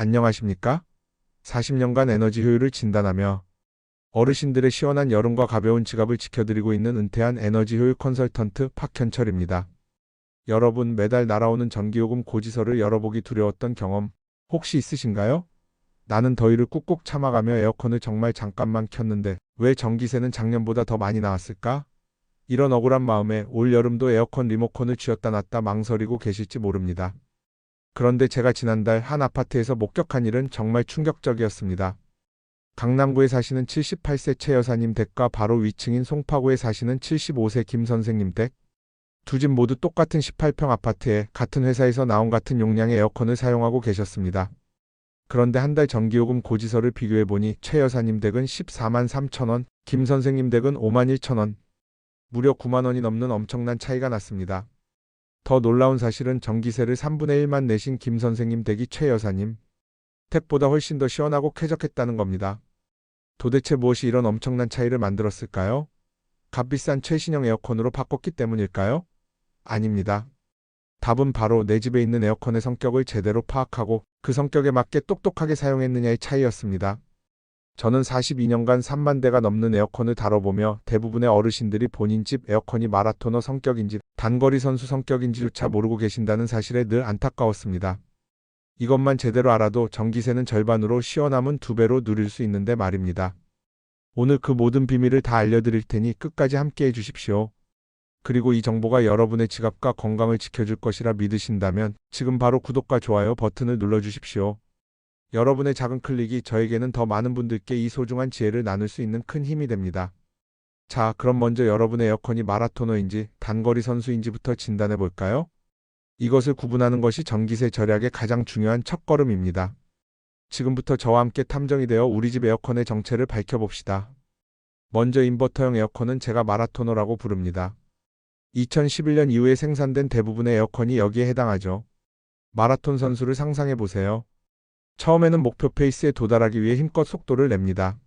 안녕하십니까? 40년간 에너지 효율을 진단하며 어르신들의 시원한 여름과 가벼운 지갑을 지켜드리고 있는 은퇴한 에너지 효율 컨설턴트 박현철입니다. 여러분 매달 날아오는 전기요금 고지서를 열어보기 두려웠던 경험 혹시 있으신가요? 나는 더위를 꾹꾹 참아가며 에어컨을 정말 잠깐만 켰는데 왜 전기세는 작년보다 더 많이 나왔을까? 이런 억울한 마음에 올 여름도 에어컨 리모컨을 쥐었다 놨다 망설이고 계실지 모릅니다. 그런데 제가 지난달 한 아파트에서 목격한 일은 정말 충격적이었습니다. 강남구에 사시는 78세 최 여사님 댁과 바로 위층인 송파구에 사시는 75세 김 선생님 댁. 두 집 모두 똑같은 18평 아파트에 같은 회사에서 나온 같은 용량의 에어컨을 사용하고 계셨습니다. 그런데 한 달 전기요금 고지서를 비교해보니 최 여사님 댁은 14만 3천 원, 김 선생님 댁은 5만 1천 원. 무려 9만 원이 넘는 엄청난 차이가 났습니다. 더 놀라운 사실은 전기세를 3분의 1만 내신 김 선생님 댁이 최 여사님 댁보다 훨씬 더 시원하고 쾌적했다는 겁니다. 도대체 무엇이 이런 엄청난 차이를 만들었을까요? 값비싼 최신형 에어컨으로 바꿨기 때문일까요? 아닙니다. 답은 바로 내 집에 있는 에어컨의 성격을 제대로 파악하고 그 성격에 맞게 똑똑하게 사용했느냐의 차이였습니다. 저는 42년간 3만 대가 넘는 에어컨을 다뤄보며 대부분의 어르신들이 본인 집 에어컨이 마라토너 성격인지 단거리 선수 성격인지조차 모르고 계신다는 사실에 늘 안타까웠습니다. 이것만 제대로 알아도 전기세는 절반으로 시원함은 두 배로 누릴 수 있는데 말입니다. 오늘 그 모든 비밀을 다 알려드릴 테니 끝까지 함께 해 주십시오. 그리고 이 정보가 여러분의 지갑과 건강을 지켜줄 것이라 믿으신다면 지금 바로 구독과 좋아요 버튼을 눌러주십시오. 여러분의 작은 클릭이 저에게는 더 많은 분들께 이 소중한 지혜를 나눌 수 있는 큰 힘이 됩니다. 자, 그럼 먼저 여러분의 에어컨이 마라토너인지 단거리 선수인지부터 진단해 볼까요? 이것을 구분하는 것이 전기세 절약의 가장 중요한 첫걸음입니다. 지금부터 저와 함께 탐정이 되어 우리 집 에어컨의 정체를 밝혀봅시다. 먼저 인버터형 에어컨은 제가 마라토너라고 부릅니다. 2011년 이후에 생산된 대부분의 에어컨이 여기에 해당하죠. 마라톤 선수를 상상해 보세요. 처음에는 목표 페이스에 도달하기 위해 힘껏 속도를 냅니다.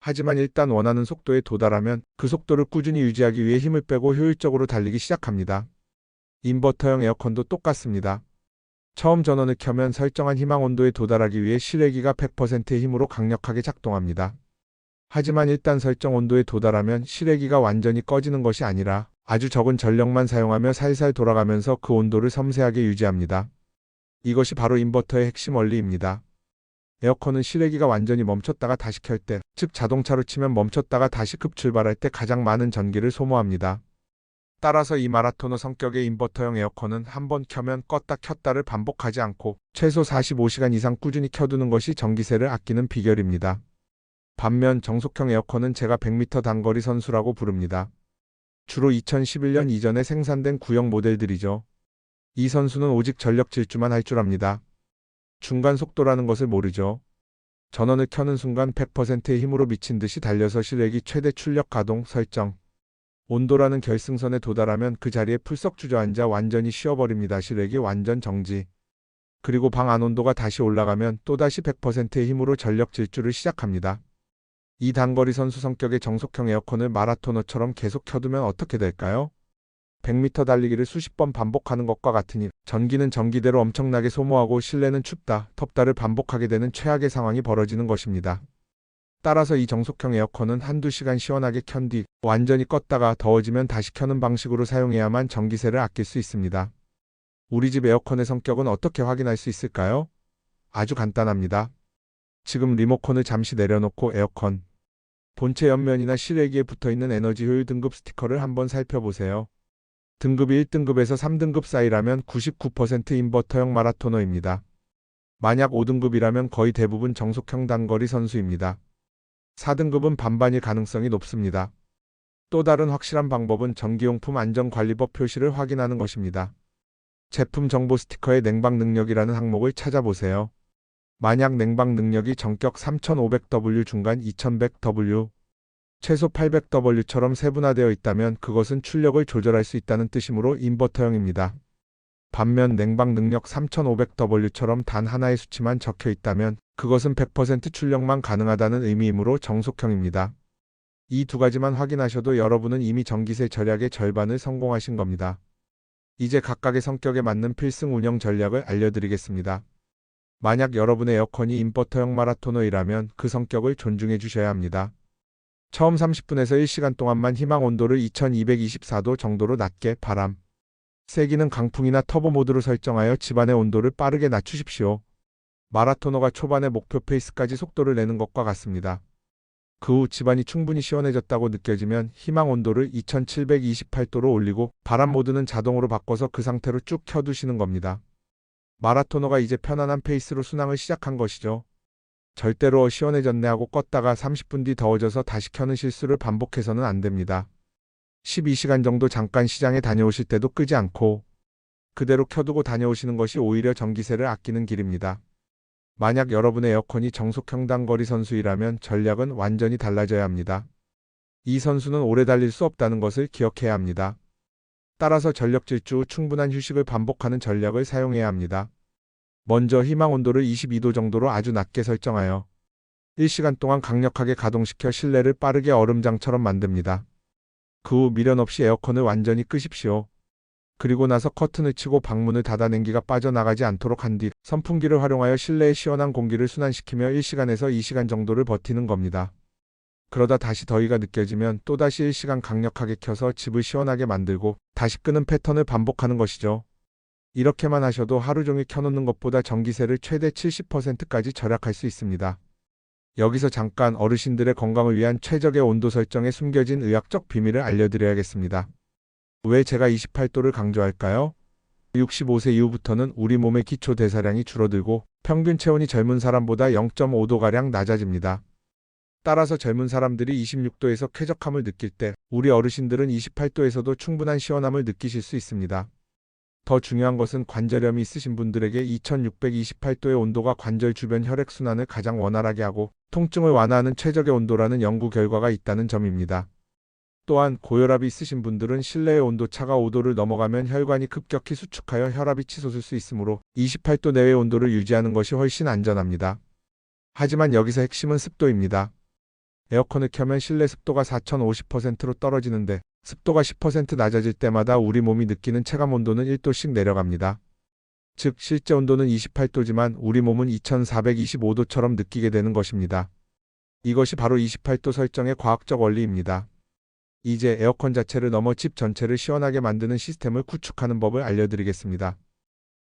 하지만 일단 원하는 속도에 도달하면 그 속도를 꾸준히 유지하기 위해 힘을 빼고 효율적으로 달리기 시작합니다. 인버터형 에어컨도 똑같습니다. 처음 전원을 켜면 설정한 희망 온도에 도달하기 위해 실외기가 100%의 힘으로 강력하게 작동합니다. 하지만 일단 설정 온도에 도달하면 실외기가 완전히 꺼지는 것이 아니라 아주 적은 전력만 사용하며 살살 돌아가면서 그 온도를 섬세하게 유지합니다. 이것이 바로 인버터의 핵심 원리입니다. 에어컨은 실외기가 완전히 멈췄다가 다시 켤 때, 즉 자동차로 치면 멈췄다가 다시 급출발할 때 가장 많은 전기를 소모합니다. 따라서 이 마라토너 성격의 인버터형 에어컨은 한 번 켜면 껐다 켰다를 반복하지 않고 최소 45시간 이상 꾸준히 켜두는 것이 전기세를 아끼는 비결입니다. 반면 정속형 에어컨은 제가 100m 단거리 선수라고 부릅니다. 주로 2011년 이전에 생산된 구형 모델들이죠. 이 선수는 오직 전력 질주만 할 줄 압니다. 중간 속도라는 것을 모르죠. 전원을 켜는 순간 100%의 힘으로 미친 듯이 달려서 실외기 최대 출력 가동 설정. 온도라는 결승선에 도달하면 그 자리에 풀썩 주저앉아 완전히 쉬어버립니다. 실외기 완전 정지. 그리고 방 안 온도가 다시 올라가면 또다시 100%의 힘으로 전력 질주를 시작합니다. 이 단거리 선수 성격의 정속형 에어컨을 마라토너처럼 계속 켜두면 어떻게 될까요? 100m 달리기를 수십 번 반복하는 것과 같으니 전기는 전기대로 엄청나게 소모하고 실내는 춥다, 덥다를 반복하게 되는 최악의 상황이 벌어지는 것입니다. 따라서 이 정속형 에어컨은 한두 시간 시원하게 켠 뒤 완전히 껐다가 더워지면 다시 켜는 방식으로 사용해야만 전기세를 아낄 수 있습니다. 우리 집 에어컨의 성격은 어떻게 확인할 수 있을까요? 아주 간단합니다. 지금 리모컨을 잠시 내려놓고 에어컨 본체 옆면이나 실외기에 붙어있는 에너지 효율 등급 스티커를 한번 살펴보세요. 등급이 1등급에서 3등급 사이라면 99% 인버터형 마라토너입니다. 만약 5등급이라면 거의 대부분 정속형 단거리 선수입니다. 4등급은 반반일 가능성이 높습니다. 또 다른 확실한 방법은 전기용품 안전관리법 표시를 확인하는 것입니다. 제품 정보 스티커의 냉방 능력이라는 항목을 찾아보세요. 만약 냉방 능력이 전격 3500W 중간 2100W, 최소 800W처럼 세분화되어 있다면 그것은 출력을 조절할 수 있다는 뜻이므로 인버터형입니다. 반면 냉방 능력 3500W처럼 단 하나의 수치만 적혀 있다면 그것은 100% 출력만 가능하다는 의미이므로 정속형입니다. 이 두 가지만 확인하셔도 여러분은 이미 전기세 절약의 절반을 성공하신 겁니다. 이제 각각의 성격에 맞는 필승 운영 전략을 알려드리겠습니다. 만약 여러분의 에어컨이 인버터형 마라토너이라면 그 성격을 존중해 주셔야 합니다. 처음 30분에서 1시간 동안만 희망 온도를 2224도 정도로 낮게 바람. 세기는 강풍이나 터보 모드로 설정하여 집안의 온도를 빠르게 낮추십시오. 마라토너가 초반에 목표 페이스까지 속도를 내는 것과 같습니다. 그 후 집안이 충분히 시원해졌다고 느껴지면 희망 온도를 2728도로 올리고 바람 모드는 자동으로 바꿔서 그 상태로 쭉 켜두시는 겁니다. 마라토너가 이제 편안한 페이스로 순항을 시작한 것이죠. 절대로 시원해졌네 하고 껐다가 30분 뒤 더워져서 다시 켜는 실수를 반복해서는 안 됩니다. 12시간 정도 잠깐 시장에 다녀오실 때도 끄지 않고 그대로 켜두고 다녀오시는 것이 오히려 전기세를 아끼는 길입니다. 만약 여러분의 에어컨이 정속형 단거리 선수이라면 전략은 완전히 달라져야 합니다. 이 선수는 오래 달릴 수 없다는 것을 기억해야 합니다. 따라서 전력 질주 후 충분한 휴식을 반복하는 전략을 사용해야 합니다. 먼저 희망 온도를 22도 정도로 아주 낮게 설정하여 1시간 동안 강력하게 가동시켜 실내를 빠르게 얼음장처럼 만듭니다. 그 후 미련 없이 에어컨을 완전히 끄십시오. 그리고 나서 커튼을 치고 방문을 닫아 냉기가 빠져나가지 않도록 한 뒤 선풍기를 활용하여 실내의 시원한 공기를 순환시키며 1시간에서 2시간 정도를 버티는 겁니다. 그러다 다시 더위가 느껴지면 또다시 1시간 강력하게 켜서 집을 시원하게 만들고 다시 끄는 패턴을 반복하는 것이죠. 이렇게만 하셔도 하루 종일 켜놓는 것보다 전기세를 최대 70%까지 절약할 수 있습니다. 여기서 잠깐 어르신들의 건강을 위한 최적의 온도 설정에 숨겨진 의학적 비밀을 알려드려야겠습니다. 왜 제가 28도를 강조할까요? 65세 이후부터는 우리 몸의 기초 대사량이 줄어들고 평균 체온이 젊은 사람보다 0.5도가량 낮아집니다. 따라서 젊은 사람들이 26도에서 쾌적함을 느낄 때 우리 어르신들은 28도에서도 충분한 시원함을 느끼실 수 있습니다. 더 중요한 것은 관절염이 있으신 분들에게 2628도의 온도가 관절 주변 혈액순환을 가장 원활하게 하고 통증을 완화하는 최적의 온도라는 연구 결과가 있다는 점입니다. 또한 고혈압이 있으신 분들은 실내의 온도 차가 5도를 넘어가면 혈관이 급격히 수축하여 혈압이 치솟을 수 있으므로 28도 내외의 온도를 유지하는 것이 훨씬 안전합니다. 하지만 여기서 핵심은 습도입니다. 에어컨을 켜면 실내 습도가 4050%로 떨어지는데 습도가 10% 낮아질 때마다 우리 몸이 느끼는 체감 온도는 1도씩 내려갑니다. 즉 실제 온도는 28도지만 우리 몸은 2425도처럼 느끼게 되는 것입니다. 이것이 바로 28도 설정의 과학적 원리입니다. 이제 에어컨 자체를 넘어 집 전체를 시원하게 만드는 시스템을 구축하는 법을 알려드리겠습니다.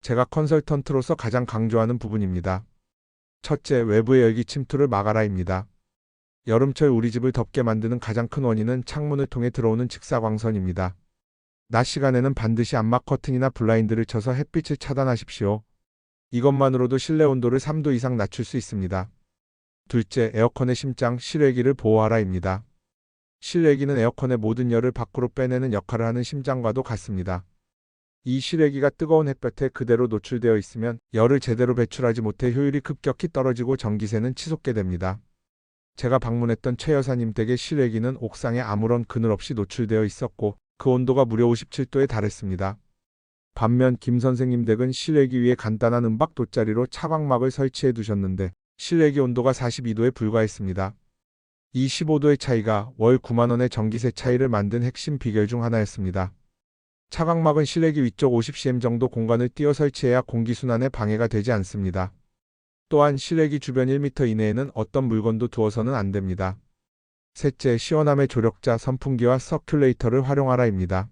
제가 컨설턴트로서 가장 강조하는 부분입니다. 첫째, 외부의 열기 침투를 막아라입니다. 여름철 우리 집을 덥게 만드는 가장 큰 원인은 창문을 통해 들어오는 직사광선입니다. 낮 시간에는 반드시 암막 커튼이나 블라인드를 쳐서 햇빛을 차단하십시오. 이것만으로도 실내 온도를 3도 이상 낮출 수 있습니다. 둘째, 에어컨의 심장 실외기를 보호하라입니다. 실외기는 에어컨의 모든 열을 밖으로 빼내는 역할을 하는 심장과도 같습니다. 이 실외기가 뜨거운 햇볕에 그대로 노출되어 있으면 열을 제대로 배출하지 못해 효율이 급격히 떨어지고 전기세는 치솟게 됩니다. 제가 방문했던 최 여사님 댁의 실외기는 옥상에 아무런 그늘 없이 노출되어 있었고 그 온도가 무려 57도에 달했습니다. 반면 김 선생님 댁은 실외기 위에 간단한 은박 돗자리로 차광막을 설치해 두셨는데 실외기 온도가 42도에 불과했습니다. 이 15도의 차이가 월 9만원의 전기세 차이를 만든 핵심 비결 중 하나였습니다. 차광막은 실내기 위쪽 50cm 정도 공간을 띄어 설치해야 공기순환에 방해가 되지 않습니다. 또한 실내기 주변 1m 이내에는 어떤 물건도 두어서는 안 됩니다. 셋째, 시원함의 조력자 선풍기와 서큘레이터를 활용하라입니다.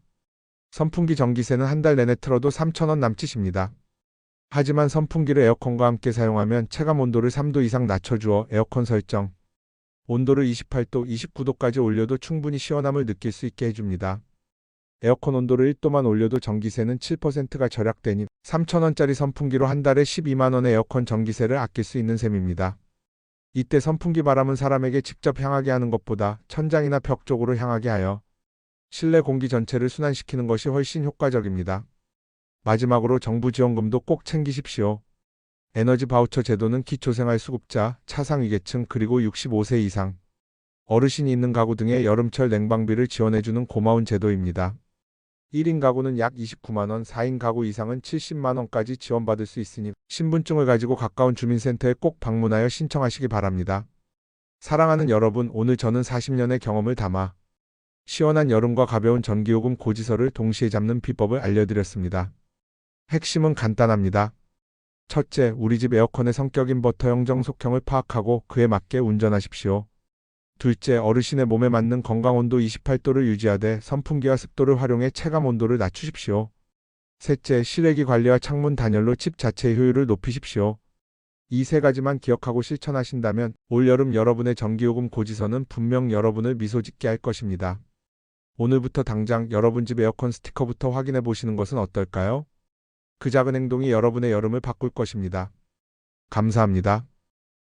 선풍기 전기세는 한 달 내내 틀어도 3,000원 남짓입니다. 하지만 선풍기를 에어컨과 함께 사용하면 체감 온도를 3도 이상 낮춰주어 에어컨 설정, 온도를 28도, 29도까지 올려도 충분히 시원함을 느낄 수 있게 해줍니다. 에어컨 온도를 1도만 올려도 전기세는 7%가 절약되니 3,000원짜리 선풍기로 한 달에 12만원의 에어컨 전기세를 아낄 수 있는 셈입니다. 이때 선풍기 바람은 사람에게 직접 향하게 하는 것보다 천장이나 벽 쪽으로 향하게 하여 실내 공기 전체를 순환시키는 것이 훨씬 효과적입니다. 마지막으로 정부 지원금도 꼭 챙기십시오. 에너지 바우처 제도는 기초생활수급자, 차상위계층 그리고 65세 이상, 어르신이 있는 가구 등의 여름철 냉방비를 지원해주는 고마운 제도입니다. 1인 가구는 약 29만원, 4인 가구 이상은 70만원까지 지원받을 수 있으니 신분증을 가지고 가까운 주민센터에 꼭 방문하여 신청하시기 바랍니다. 사랑하는 여러분, 오늘 저는 40년의 경험을 담아 시원한 여름과 가벼운 전기요금 고지서를 동시에 잡는 비법을 알려드렸습니다. 핵심은 간단합니다. 첫째, 우리 집 에어컨의 성격 인버터 형 정 속형을 파악하고 그에 맞게 운전하십시오. 둘째, 어르신의 몸에 맞는 건강 온도 28도를 유지하되 선풍기와 습도를 활용해 체감 온도를 낮추십시오. 셋째, 실외기 관리와 창문 단열로 집 자체의 효율을 높이십시오. 이 세 가지만 기억하고 실천하신다면 올여름 여러분의 전기요금 고지서는 분명 여러분을 미소 짓게 할 것입니다. 오늘부터 당장 여러분 집 에어컨 스티커부터 확인해 보시는 것은 어떨까요? 그 작은 행동이 여러분의 여름을 바꿀 것입니다. 감사합니다.